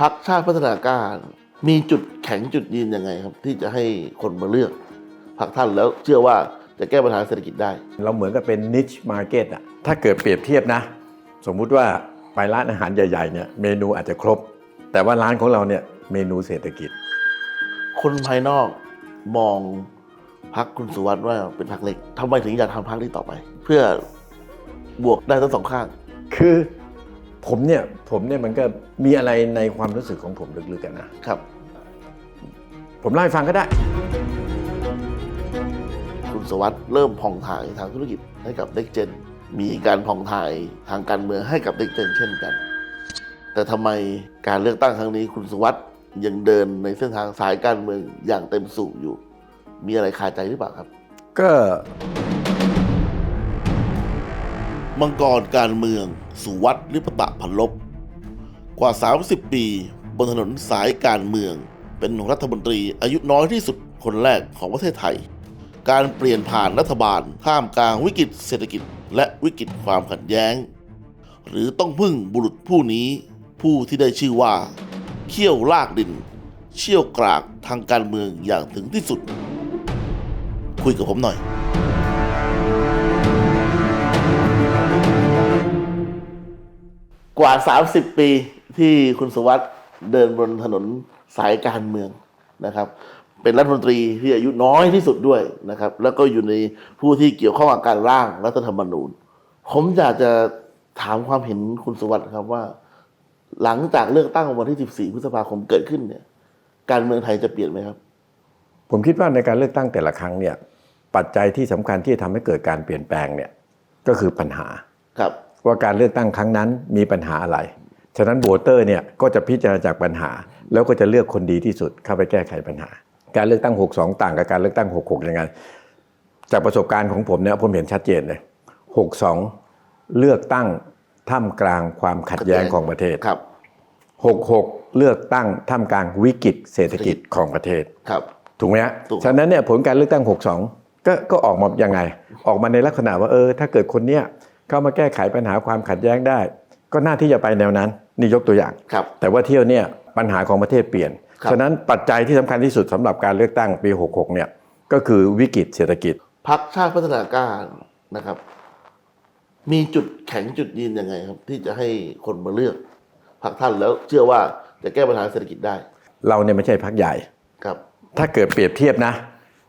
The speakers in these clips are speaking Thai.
พักชาติพัฒนากล้ามีจุดแข็งจุดยืนยังไงครับ ที่จะให้คนมาเลือกพักท่านแล้วเชื่อว่าจะแก้ปัญหาเศรษฐกิจได้ เราเหมือนกับเป็น niche market อะถ้าเกิดเปรียบเทียบนะ สมมุติว่าไปร้านอาหารใหญ่ๆเนี่ยเมนูอาจจะครบ แต่ว่าร้านของเราเนี่ยเมนูเศรษฐกิจ คนภายนอกมองพักคุณสุวัสด์ว่าเป็นพักเล็กทำไมถึงอยากทำพักนี้ต่อไป เพื่อบวกได้ทั้งสองข้าง คือ ผมเนี่ยผมเนี่ยมันก็มีอะไรในความรู้สึกของผมลึกๆกันนะครับ ผมเล่าให้ฟังก็ได้ คุณสวัสด์เริ่มผ่องถ่ายทางธุรกิจให้กับเด็กเจน มีการผ่องถ่ายทางการเมืองให้กับเด็กเจน เช่นกัน แต่ทำไมการเลือกตั้งครั้งนี้ คุณสวัสด์ยังเดินในเส้นทางสายการเมืองอย่างเต็มสูบอยู่ มีอะไรคาใจหรือเปล่าครับ ก็ มังกรการเมือง สุวัสดิ์ลิปตะพันลบ กว่า 30 ปี บนถนนสายการเมือง เป็นรัฐมนตรีอายุน้อยที่สุดคนแรกของประเทศไทย การเปลี่ยนผ่านรัฐบาลท่ามกลางวิกฤตเศรษฐกิจ และวิกฤตความขัดแย้ง หรือต้องพึ่งบุรุษผู้นี้ ผู้ที่ได้ชื่อว่า เขี้ยวลากดิน เชี่ยวกรากทางการเมืองอย่างถึงที่สุด คุยกับผมหน่อย กว่า 30 ปีที่คุณสุวัสด์เดินบนถนนสายการเมืองนะครับ เป็นรัฐมนตรีที่อายุน้อยที่สุดด้วยนะครับ แล้วก็อยู่ในผู้ที่เกี่ยวข้องกับการร่างรัฐธรรมนูญ ผมอยากจะถามความเห็นคุณสุวัสด์ครับว่า หลังจากเลือกตั้งวันที่ 14 พฤษภาคมเกิดขึ้นเนี่ย การเมืองไทยจะเปลี่ยนไหมครับ ผมคิดว่าในการเลือกตั้งแต่ละครั้งเนี่ย ปัจจัยที่สำคัญที่จะทำให้เกิดการเปลี่ยนแปลงเนี่ยก็คือปัญหาครับ ว่าการเลือกตั้งครั้งนั้นมีปัญหาอะไร ฉะนั้นโหวตเตอร์เนี่ยก็จะพิจารณาจากปัญหา แล้วก็จะเลือกคนดีที่สุดเข้าไปแก้ไขปัญหา การเลือกตั้ง 62 ต่างกับการเลือกตั้ง 66 ยังไง จากประสบการณ์ของผมเนี่ยผมเห็นชัดเจนเลย 62 เลือกตั้งท่ามกลางความขัดแย้งของประเทศครับ 66 เลือกตั้งท่ามกลางวิกฤตเศรษฐกิจของประเทศครับถูกไหมฮะถูกฉะนั้นเนี่ยผลการเลือกตั้ง 62 ก็ก็ออกมายังไง ออกมาในลักษณะว่าเออ ถ้าเกิดคนเนี้ย เข้ามาแก้ไขปัญหาความขัดแย้งได้ ก็น่าที่จะไปแนวนั้นนี่ยกตัวอย่างครับแต่ว่าเที่ยวเนี่ยปัญหาของประเทศเปลี่ยนครับฉะนั้นปัจจัยที่สำคัญที่สุดสำหรับการเลือกตั้งปี 66 เนี่ยก็คือวิกฤตเศรษฐกิจพักชาติพัฒนากล้านะครับ มีจุดแข็งจุดยืนยังไงครับ ที่จะให้คนมาเลือกพักท่านแล้วเชื่อว่าจะแก้ปัญหาเศรษฐกิจได้ เราเนี่ยไม่ใช่พักใหญ่ครับ ถ้าเกิดเปรียบเทียบนะ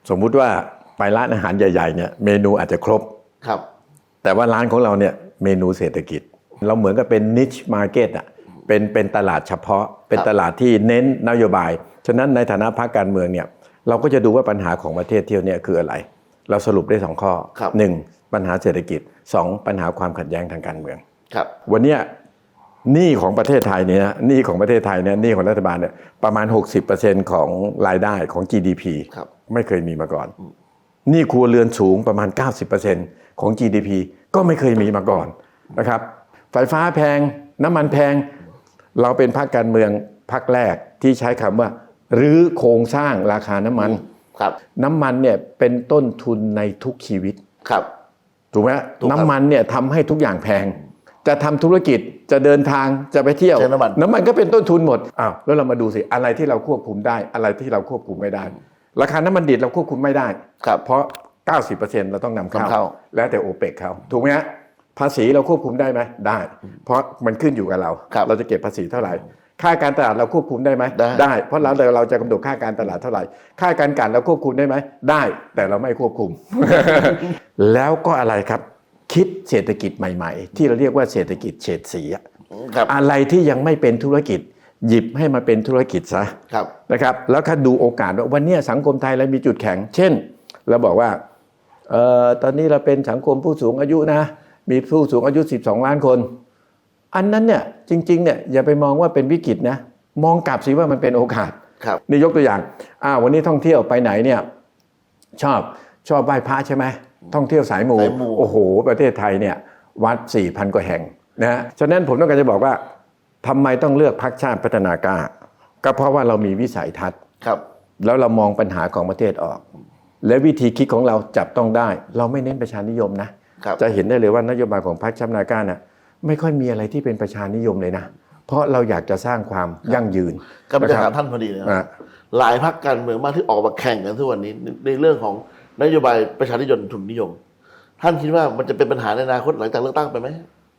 สมมุติว่าไปร้านอาหารใหญ่ๆเนี่ยเมนูอาจจะครบครับ แต่ว่าร้านของเราเนี่ยเมนูเศรษฐกิจ เราเหมือนกับเป็น niche market อะเป็นเป็นตลาดเฉพาะ เป็นตลาดที่เน้นนโยบาย ฉะนั้นในฐานะพรรคการเมืองเนี่ยเราก็จะดูว่าปัญหาของประเทศเที่ยวเนี่ยคืออะไร เราสรุปได้สองข้อครับหนึ่งปัญหาเศรษฐกิจสองปัญหาความขัดแย้งทางการเมืองครับ วันเนี้ยหนี้ของประเทศไทยเนี่ยนะหนี้ของประเทศไทยเนี่ยหนี้ของรัฐบาลเนี่ยประมาณ 60%ของรายได้ของ GDP ครับไม่เคยมีมาก่อนห นี้ครัวเรือนสูงประมาณ 90%ของ GDP ก็ไม่เคยมีมาก่อนนะครับไฟฟ้าแพงน้ำมันแพง เราเป็นพรรคการเมืองพรรคแรกที่ใช้คำว่ารื้อโครงสร้างราคาน้ำมันครับน้ำมันเนี่ยเป็นต้นทุนในทุกชีวิตครับถูกไหมถูกครับน้ำมันเนี่ยทำให้ทุกอย่างแพง จะทำธุรกิจจะเดินทางจะไปเที่ยวใช้น้ำมันน้ำมันก็เป็นต้นทุนหมดอ้าวแล้วเรามาดูสิอะไรที่เราควบคุมได้อะไรที่เราควบคุมไม่ได้ ราคาน้ำมันดิบเราควบคุมไม่ได้ ครับ เพราะ 90%เราต้องนำนำเข้า เข้า แล้วแต่โอเปกเขาถูกไหมฮะภาษีเราควบคุมได้ไหมได้ เพราะมันขึ้นอยู่กับเรา ครับเราจะเก็บภาษีเท่าไหร่ ค่าการตลาดเราควบคุมได้ไหมได้ เพราะเราเราจะกำหนดค่าการตลาดเท่าไหร่ ค่าการกลั่นเราควบคุมได้ไหมได้ แต่เราไม่ควบคุม แล้วก็อะไรครับ คิดเศรษฐกิจใหม่ ๆ ที่เราเรียกว่าเศรษฐกิจเฉดสีอะ ครับ อะไรที่ยังไม่เป็นธุรกิจ หยิบให้มาเป็นธุรกิจซะครับนะครับ แล้วก็ดูโอกาสว่าวันเนี้ยสังคมไทยเรามีจุดแข็ง เช่นเราบอกว่าเอ่อตอนนี้เราเป็นสังคมผู้สูงอายุนะ มีผู้สูงอายุ 12 ล้านคน อันนั้นเนี่ยจริงๆเนี่ยอย่าไปมองว่าเป็นวิกฤตนะ มองกลับสิว่ามันเป็นโอกาสครับนี่ยกตัวอย่างอ้าววันนี้ท่องเที่ยวไปไหนเนี่ยชอบชอบไหว้พระใช่ไหมท่องเที่ยวสายมูสายมูโอ้โห ประเทศไทยเนี่ยวัด4,000กว่าแห่งนะฮะฉะนั้นผมต้องการจะบอกว่า ทำไมต้องเลือกพรรคชาติพัฒนากล้า ก็เพราะว่าเรามีวิสัยทัศน์ครับ แล้วเรามองปัญหาของประเทศออก และวิธีคิดของเราจับต้องได้ เราไม่เน้นประชานิยมนะครับจะเห็นได้เลยว่านโยบายของพรรคชาติพัฒนากล้านะไม่ค่อยมีอะไรที่เป็นประชานิยมเลยนะ เพราะเราอยากจะสร้างความยั่งยืนก็เป็นจะนะคถารัมบท่านพอดีนะคอะรับหลายพรรคการเมืองมากที่ออกมาแข่งกันทุกวันนี้ในในเรื่องของนโยบายประชาธิปไตยทุนนิยม ท่านคิดว่ามันจะเป็นปัญหาในอนาคตหลังจากเลือกตั้งไปไหม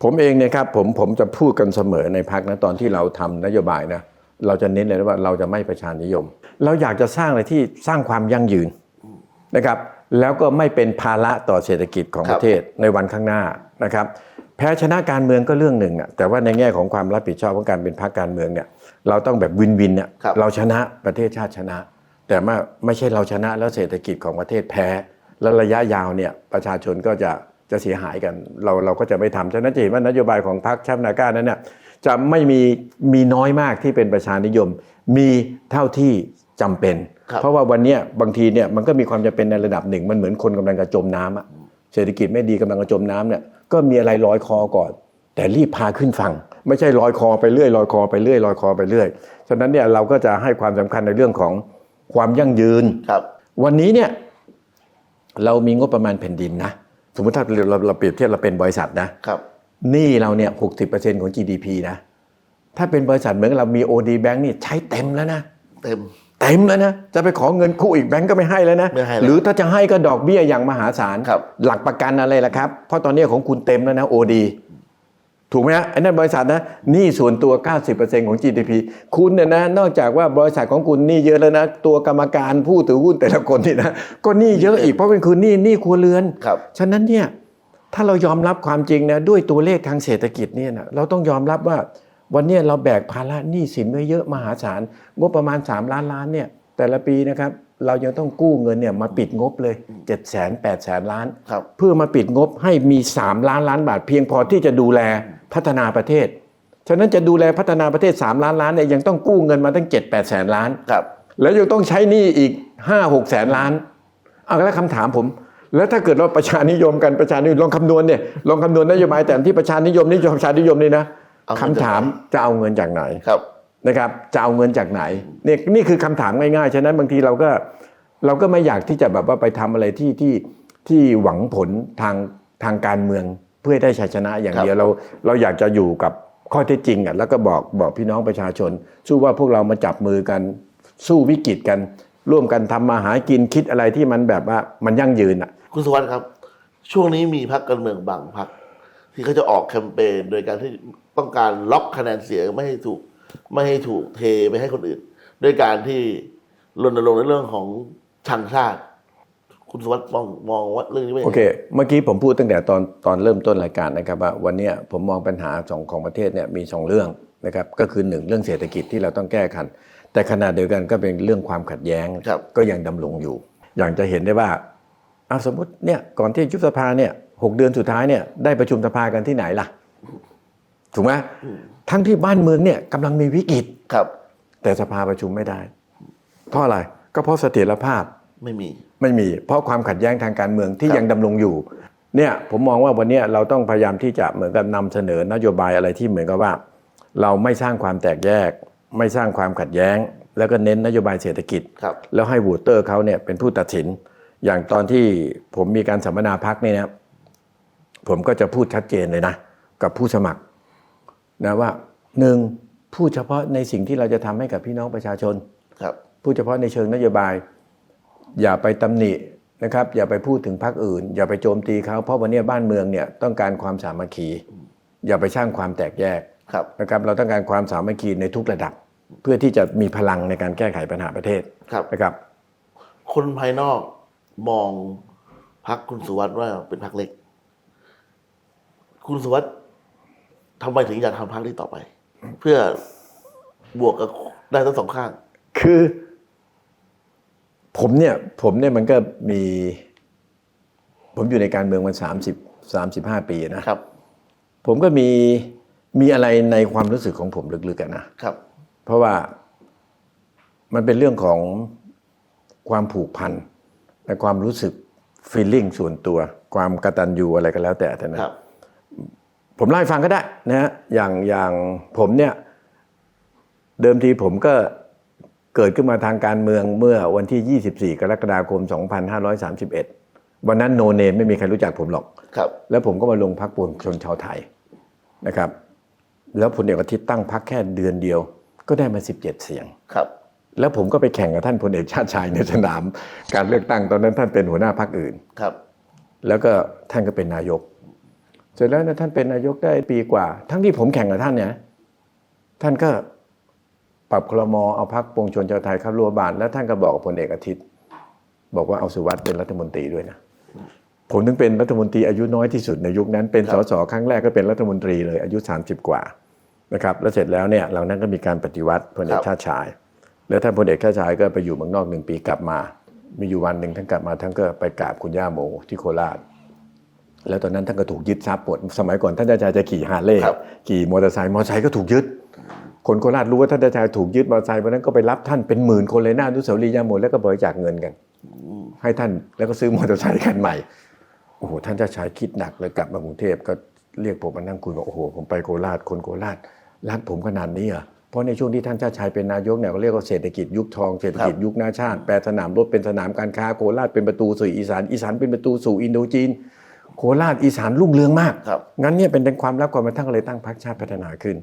ผมเองเนี่ยครับผมผมจะพูดกันเสมอในพักนะตอนที่เราทำนโยบายนะเราจะเน้นเลยว่าเราจะไม่ประชานิยม เราอยากจะสร้างอะไรที่สร้างความยั่งยืนนะครับ แล้วก็ไม่เป็นภาระต่อเศรษฐกิจของคปรับระเทศในวันข้างหน้านะครับ แพ้ชนะการเมืองก็เรื่องหนึ่งอะแต่ว่าในแง่ของความรับผิดชอบของการเป็นพรรคการเมืองเนี่ยเราต้องแบบวินวินเนี่ยครับเราชนะประเทศชาติชนะ แต่ว่าไม่ใช่เราชนะแล้วเศรษฐกิจของประเทศแพ้ แล้วระยะยาวเนี่ยประชาชนก็จะ จะเสียหายกันเราเราก็จะไม่ทำฉะนั้นจะเห็นว่านโยบายของพรรคชาตินาก้านั้นเนี่ยจะไม่มีมีน้อยมากที่เป็นประชานิยม มีเท่าที่จำเป็นครับเพราะว่าวันเนี้ยบางทีเนี่ยมันก็มีความจำเป็นในระดับหนึ่ง มันเหมือนคนกำลังจะจมน้ำอะเศรษฐกิจไม่ดีกำลังจะจมน้ำเนี่ยก็มีอะไรลอยคอก่อน แต่รีบพาขึ้นฝั่ง ไม่ใช่ลอยคอไปเรื่อยลอยคอไปเรื่อยลอยคอไปเรื่อยฉะนั้นเนี่ยเราก็จะให้ความสำคัญในเรื่องของความยั่งยืนครับ วันนี้เนี่ยเรามีงบประมาณแผ่นดินนะ สมมติถ้าเราเราเปรียบเทียบเราเป็นบริษัทนะครับหนี้เราเนี่ยหกสิบเปอร์เซ็นของ GDP นะถ้าเป็นบริษัทเหมือนกับเรามี OD Bank นี่ใช้เต็มแล้วนะเต็มเต็มแล้วนะจะไปขอเงินกู้อีกแบงก์ก็ไม่ให้แล้วนะไม่ให้แล้วหรือถ้าจะให้ก็ดอกเบี้ยอย่างมหาศาลครับหลักประกันอะไรล่ะครับ เพราะตอนนี้ของคุณเต็มแล้วนะ OD ถูกไหมฮะไอ้นั่นบริษัทนะหนี้ส่วนตัว 90%ของ GDP คุณเนี่ยนะนอกจากว่าบริษัทของคุณหนี้เยอะแล้วนะ ตัวกรรมการผู้ถือหุ้นแต่ละคนนี่นะก็หนี้เยอะอีกเพราะเป็นคือหนี้หนี้ครัวเรือนครับฉะนั้นเนี่ยถ้าเรายอมรับความจริงนะด้วยตัวเลขทางเศรษฐกิจเนี่ยนะเราต้องยอมรับว่าวันเนี้ยเราแบกภาระหนี้สินไว้เยอะมหาศาลงบประมาณ 3 ล้านล้านเนี่ยแต่ละปีนะครับเรายังต้องกู้เงินเนี่ยมาปิดงบเลย7 0 0 0 0 0 8 0 0 0ล้านครับเพื่อมาปิดงบให้มี 3 ล้านล้านบาทเพียงพอที่จะดูแล พัฒนาประเทศ ฉะนั้นจะดูแลพัฒนาประเทศ 3 ล้านล้านเนี่ยยังต้องกู้เงินมาตั้ง 7 8 แสนล้านครับแล้วยังต้องใช้หนี้อีก 5 6 แสนล้านเอาแล้วคำถามผม แล้วถ้าเกิดว่าประชานิยมกันประชานิยมลองคำนวณเนี่ยลองคำนวณนโยบายแต่ที่ประชานิยมนิยมประชานิยมนี่นะเอาเงิคำนจากไหนถามจะเอาเงินจากไหนครับนะครับจะเอาเงินจากไหนเนี่ยนี่คือคำถามง่ายๆ ฉะนั้นบางทีเราก็เราก็ไม่อยากที่จะแบบว่าไปทำอะไรที่ที่ที่หวังผลทางทางการเมือง เพื่อให้ได้ชัยชนะอย่างครับเดียวเราเราอยากจะอยู่กับข้อเท็จจริงอะแล้วก็บอกบอกพี่น้องประชาชน สู้ว่าพวกเรามาจับมือกันสู้วิกฤตกัน ร่วมกันทำมาหากินคิดอะไรที่มันแบบว่ามันยั่งยืนอะคุณสุวรรณครับ ช่วงนี้มีพรรคการเมืองบางพรรคที่เขาจะออกแคมเปญโดยการที่ต้องการล็อกคะแนนเสียงไม่ให้ถูกไม่ให้ถูกเทไปให้คนอื่น ด้วยการที่รณรงค์ในเรื่องของชังชาติ คุณสุวัสดิ์มองมองว่าเรื่องนี้เป็นยังโอไงเค เมื่อกี้ผมพูดตั้งแต่ตอนตอนเริ่มต้นรายการนะครับว่าวันเนี้ยผมมองปัญหาสองของประเทศเนี่ยมีสองเรื่องนะครับก็คือหนึ่งเรื่องเศรษฐกิจที่เราต้องแก้ขันแต่ขณะเดียวกันก็เป็นเรื่องความขัดแย้งครับก็ยังดำรงอยู่ อย่างจะเห็นได้ว่าเอาสมมติเนี่ยก่อนที่ยุบสภาเนี่ยหกเดือนสุดท้ายเนี่ยได้ประชุมสภากันที่ไหนล่ะ ถูกไหมทั้งที่บ้านเมืองเนี่ยกำลังมีวิกฤตครับ แต่สภาประชุมไม่ได้ เพราะอะไรก็เพราะเสถียรภาพไม่มี ไม่มี เพราะความขัดแย้งทางการเมืองที่ครับยังดำรงอยู่เนี่ยผมมองว่าวันเนี้ยเราต้องพยายามที่จะเหมือนกับนำเสนอนโยบายอะไรที่เหมือนกับว่า เราไม่สร้างความแตกแยก ไม่สร้างความขัดแย้ง แล้วก็เน้นนโยบายเศรษฐกิจครับแล้วให้โหวตเตอร์เขาเนี่ยเป็นผู้ตัดสิน อย่างตอนที่ผมมีการสัมมนาพักเนี่ยนะผมก็จะพูดชัดเจนเลยนะ กับผู้สมัครนะว่าหนึ่งพูดเฉพาะในสิ่งที่เราจะทำให้กับพี่น้องประชาชนครับพูดเฉพาะในเชิงนโยบาย อย่าไปตำหนินะครับ อย่าไปพูดถึงพรรคอื่น อย่าไปโจมตีเขาเพราะวันนี้บ้านเมืองเนี่ยต้องการความสามัคคี อย่าไปสร้างความแตกแยกครับนะครับ เราต้องการความสามัคคีในทุกระดับ เพื่อที่จะมีพลังในการแก้ไขปัญหาประเทศครับนะครับ คนภายนอกมองพักคุณสุวัสด์ว่าเป็นพักเล็ก คุณสุวัสด์ทำไมถึงอยากทำพักนี้ต่อไป เพื่อบวกกับได้ทั้งสองข้าง คือ ผมเนี่ยผมเนี่ยมันก็มี ผมอยู่ในการเมืองมันสามสิบสามสิบห้าปีนะครับ ผมก็มีมีอะไรในความรู้สึกของผมลึกๆกันนะครับ เพราะว่ามันเป็นเรื่องของความผูกพันและความรู้สึก feeling ส่วนตัว ความกตัญญูอะไรก็แล้วแต่แต่นะครับผมเล่าให้ฟังก็ได้นะฮะอย่างอย่างผมเนี่ย เดิมทีผมก็ เกิดขึ้นมาทางการเมืองเมื่อวันที่ 24 กรกฎาคม 2531 วันนั้นโนเนมไม่มีใครรู้จักผมหรอกครับ แล้วผมก็มาลงพักปวงชนชาวไทยนะครับ แล้วพลเอกอาทิตย์ตั้งพักแค่เดือนเดียว ก็ได้มา 17 เสียงครับ แล้วผมก็ไปแข่งกับท่านพลเอกชาติชายในสนาม การเลือกตั้งตอนนั้นท่านเป็นหัวหน้าพักอื่นครับ แล้วก็ท่านก็เป็นนายก เสร็จแล้วเนะท่านเป็นนายกได้ปีกว่า ทั้งที่ผมแข่งกับท่านเนี่ยท่านก็ ปรับคลมเอาพักปวงชนชาวไทยเข้ารัวบานแล้วท่านก็บอกกับพลเอกอาทิตย์ บอกว่าเอาสุวัสด์เป็นรัฐมนตรีด้วยนะผมถึงเป็นรัฐมนตรีอายุน้อยที่สุดในยุคนั้น เป็นครัสบสครั้งแรกก็เป็นรัฐมนตรีเลยอายุ 30 กว่านะครับแล้วเสร็จแล้วเนี่ยเรานั้นก็มีการปฏิวัติพลเอกชาติชาย แล้วท่านพลเอกชาติชายก็ไปอยู่เมืองนอกหนึ่งปีกลับมา มีอยู่วันหนึ่งท่านกลับมาท่านก็ไปกราบคุณย่าโมที่โคราชแล้วตอนนั้นท่านก็ถูกยึดทรัพย์หมดสมัยก่อนท่านชาติชายจะขี่ฮาร์เลย์ครับขี่มอเตอร์ไซค์มอเตอร์ไซค์ก็ถูกยึด คนโคราชรู้ว่าท่านชาติชายถูกยึดมอเตอร์ไซค์วันนั้นก็ไปรับท่านเป็นหมื่นคนเลยหน้าอนุสาวรีย์ย่าโมแล้วก็บริจาคเงินกันให้ท่านแล้วก็ซื้อมอเตอร์ไซค์คันใหม่โอ้โหท่านชาติชายคิดหนักเลยกลับมากรุงเทพก็เรียกผมมานั่งคุยบอกโอ้โหผมไปโคราชคนโคราชรักผมขนาดนี้เหรอเพราะในช่วงที่ท่านชาติชายเป็นนายกเนี่ยเขาเรียกว่าเศรษฐกิจยุคทองเศรษฐกิจยุคนาชาติแปลสนามรบเป็นสนามการค้าโคราชเป็นประตูสู่อีสานอีสานเป็นประตูสู่อินโดจีนโคราชอีสานรุ่งเรืองมากครับงั้นเนี่ยเป็นเป็นความรักความมาท่านก็เลยตั้งพรรคชาติพัฒนาขึ้น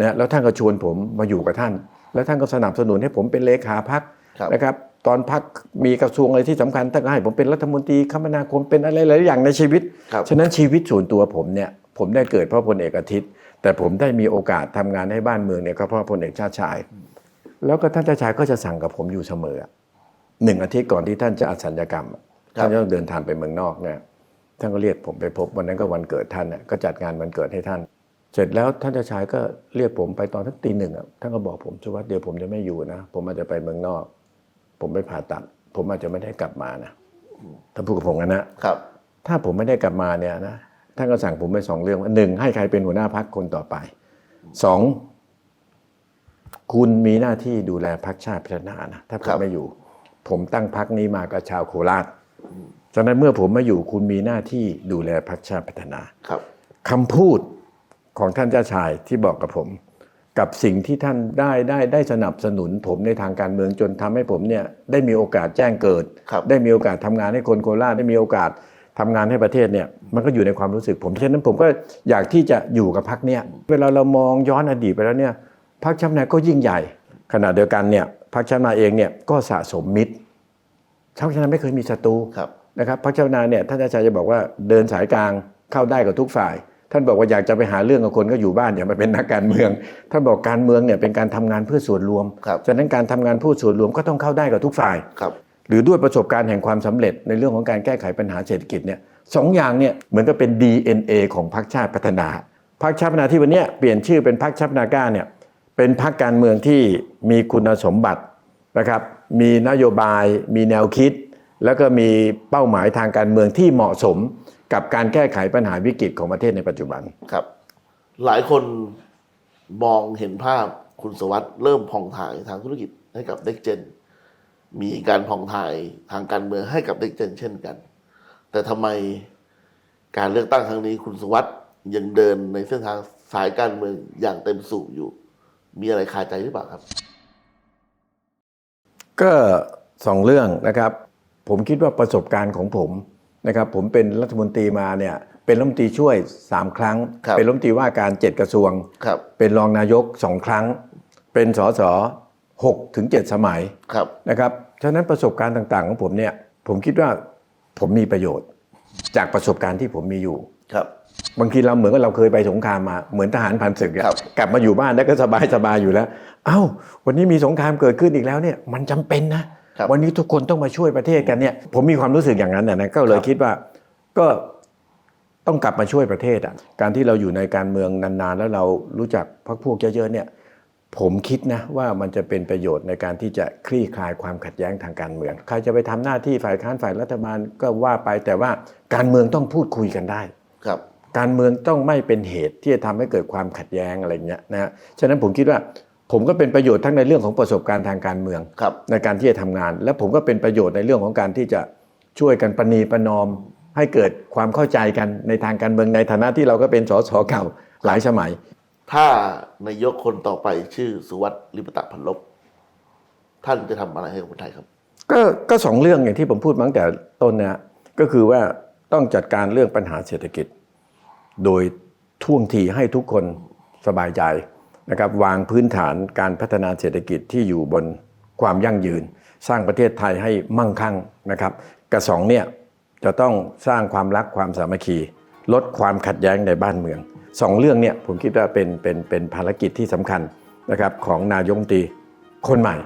นะแล้วท่านก็ชวนผมมาอยู่กับท่าน แล้วท่านก็สนับสนุนให้ผมเป็นเลขาพรรคครับนะครับ ตอนพักมีกระทรวงอะไรที่สำคัญท่านก็ให้ผมเป็นรัฐมนตรีคมนาคมเป็นอะไรหลายอย่างในชีวิตครับฉะนั้นชีวิตส่วนตัวผมเนี่ยผมได้เกิดเพราะพลเอกอาทิตย์ แต่ผมได้มีโอกาสทำงานให้บ้านเมืองเนี่ยก็เพราะพลเอกชาติชาย แล้วก็ท่านชาติชายก็จะสั่งกับผมอยู่เสมออะหนึ่งอาทิตย์ก่อนที่ท่านจะอัสัญญกรรมอะครับท่านจะต้องเดินทางไปเมืองนอกเนี่ยท่านก็เรียกผมไปพบวันนั้นก็วันเกิดท่านน่ะก็จัดงานวันเกิดให้ท่านเสร็จแล้วท่านชาติชายก็เรียกผมไปตอนทักตีหนึ่งอะท่านก็บอกผมสุวัสดิ์เดี๋ยวผมจะไม่อยู่นะ ผมอาจจะไปเมืองนอก ผมไปผ่าตัด ผมอาจจะไม่ได้กลับมานะท่านพูดกับผมกันนะครับ ถ้าผมไม่ได้กลับมาเนี่ยนะท่านก็สั่งผมไปสองเรื่องว่าหนึ่งให้ใครเป็นหัวหน้าพักคนต่อไปสองคุณมีหน้าที่ดูแลพักชาติพัฒนานะถ้าผครัมบไม่อยู่ ผมตั้งพักนี้มากับชาวโคราชฉะนั้นเมื่อผมไม่อยู่คุณมีหน้าที่ดูแลพักชาติพัฒนาครับคำพูด ของท่านเจ้าชายที่บอกกับผม กับสิ่งที่ท่านได้ได้ได้สนับสนุนผมในทางการเมืองจนทำให้ผมเนี่ยได้มีโอกาสแจ้งเกิดครับได้มีโอกาสทำงานให้คนโคราชได้มีโอกาสทำงานให้ประเทศเนี่ยมันก็อยู่ในความรู้สึกผมฉะนั้นผมก็อยากที่จะอยู่กับพักเนี่ยเวลาเรามองย้อนอดีตไปแล้วเนี่ยพักชาติพัฒนาก็ยิ่งใหญ่ ขณะเดียวกันเนี่ยพักชาติพัฒนาเองเนี่ยก็สะสมมิตรชาติพัฒนาไม่เคยมีศัตรูครับนะครับพรรคชาวนาเนี่ยท่านอาจารย์จะบอกว่าเดินสายกลางเข้าได้กับทุกฝ่าย ท่านบอกว่าอยากจะไปหาเรื่องกับคนก็อยู่บ้านอย่ามาเป็นนักการเมือง ท่านบอกการเมืองเนี่ยเป็นการทำงานเพื่อส่วนรวมครับฉะนั้นการทำงานเพื่อส่วนรวมก็ต้องเข้าได้กับทุกฝ่ายครับหรือด้วยประสบการณ์แห่งความสำเร็จในเรื่องของการแก้ไขปัญหาเศรษฐกิจเนี่ยสองอย่างเนี่ยเหมือนกับเป็น DNA ของพรรคชาติพัฒนาพรรคชาติพัฒนาที่วันเนี้ยเปลี่ยนชื่อเป็นพรรคชาติพัฒนากล้าเนี่ยเป็นพรรคการเมืองที่มีคุณสมบัตินะครับมีนโยบาย มีแนวคิด แล้วก็มีเป้าหมายทางการเมืองที่เหมาะสม กับการแก้ไขปัญหาวิกฤตของประเทศในปัจจุบันครับ หลายคนมองเห็นภาพคุณสวัสด์เริ่มผ่องถ่ายทางธุรกิจให้กับเด็กเจน มีการผ่องถ่ายทางการเมืองให้กับเด็กเจน เช่นกัน แต่ทำไมการเลือกตั้งครั้งนี้คุณสวัสด์ยังเดินในเส้นทางสายการเมืองอย่างเต็มสูบอยู่ มีอะไรคาใจหรือเปล่าครับ ก็สองเรื่องนะครับ ผมคิดว่าประสบการณ์ของผม นะครับผมเป็นรัฐมนตรีมาเนี่ยเป็นรัฐมนตรีช่วย 3 ครั้ง ครับเป็นรัฐมนตรีว่าการ 7 กระทรวง ครับ เป็นรองนายกสองครั้ง เป็นสสหกถึงเจ็ดสมัยครับ นะครับฉะนั้นประสบการณ์ต่าง ๆ ของผมเนี่ยผมคิดว่าผมมีประโยชน์ จากประสบการณ์ที่ผมมีอยู่ ครับ บางทีเราเหมือนกับเราเคยไปสงครามมาเหมือนทหารผ่านศึกอะครับ กลับมาอยู่บ้านแล้วก็สบายสบายอยู่แล้ว เอ้า วันนี้มีสงครามเกิดขึ้นอีกแล้วเนี่ย มันจำเป็นนะครับ วันนี้ทุกคนต้องมาช่วยประเทศกันเนี่ยผมมีความรู้สึกอย่างนั้นนะนะก็เลคยรับคิดว่าก็ต้องกลับมาช่วยประเทศอะการที่เราอยู่ในการเมืองนานๆ แล้วเรารู้จักพรรคพวกเยอะๆเนี่ยผมคิดนะว่ามันจะเป็นประโยชน์ในการที่จะคลี่คลายความขัดแย้งทางการเมือง ใครจะไปทำหน้าที่ฝ่ายค้านฝ่ายรัฐบาลก็ว่าไปแต่ว่าการเมืองต้องพูดคุยกันได้ครับ การเมืองต้องไม่เป็นเหตุที่จะทำให้เกิดความขัดแย้งอะไรเงี้ยนะฮะฉะนั้นผมคิดว่า ผมก็เป็นประโยชน์ทั้งในเรื่องของประสบการณ์ทางการเมืองครับในการที่จะทำงาน และผมก็เป็นประโยชน์ในเรื่องของการที่จะช่วยกันประนีประนอม ให้เกิดความเข้าใจกันในทางการเมืองในฐานะที่เราก็เป็นสสเก่าหลายสมัย ถ้านายกคนต่อไปชื่อสุวัสดิ์ลิปตะพันลบท่านจะทำอะไรให้กับคนไทยครับ ก็ก็สองเรื่องอย่างที่ผมพูดมาตั้งแต่ต้นเนี่ยก็คือว่าต้องจัดการเรื่องปัญหาเศรษฐกิจ โดยท่วงทีให้ทุกคนสบายใจ นะครับวางพื้นฐานการพัฒนาเศรษฐกิจที่อยู่บนความยั่งยืน สร้างประเทศไทยให้มั่งคั่งนะครับกระสองเนี่ยจะต้องสร้างความรักความสามัคคี ลดความขัดแย้งในบ้านเมืองสองเรื่องเนี่ยผมคิดว่าเป็นเป็นเป็นภารกิจที่สำคัญนะครับของนายกรัฐมตรีคนใหม่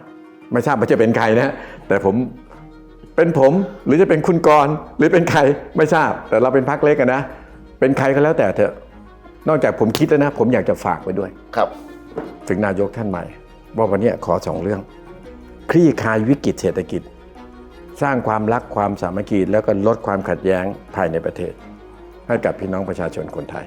ไม่ทราบว่าจะเป็นใครนะแต่ผมเป็นผมหรือจะเป็นคุณกรณ์หรือเป็นใครไม่ทราบ แต่เราเป็นพักเล็กกันนะ เป็นใครก็แล้วแต่เถอะนอกจากผมคิดแล้วนะ ผมอยากจะฝากไว้ด้วยครับ ถึงนายกท่านใหม่ ว่าวันนี้ขอสองเรื่อง คลี่คลายวิกฤตเศรษฐกิจ สร้างความรักความสามัคคีแล้วก็ลดความขัดแย้งภายในประเทศ ให้กับพี่น้องประชาชนคนไทย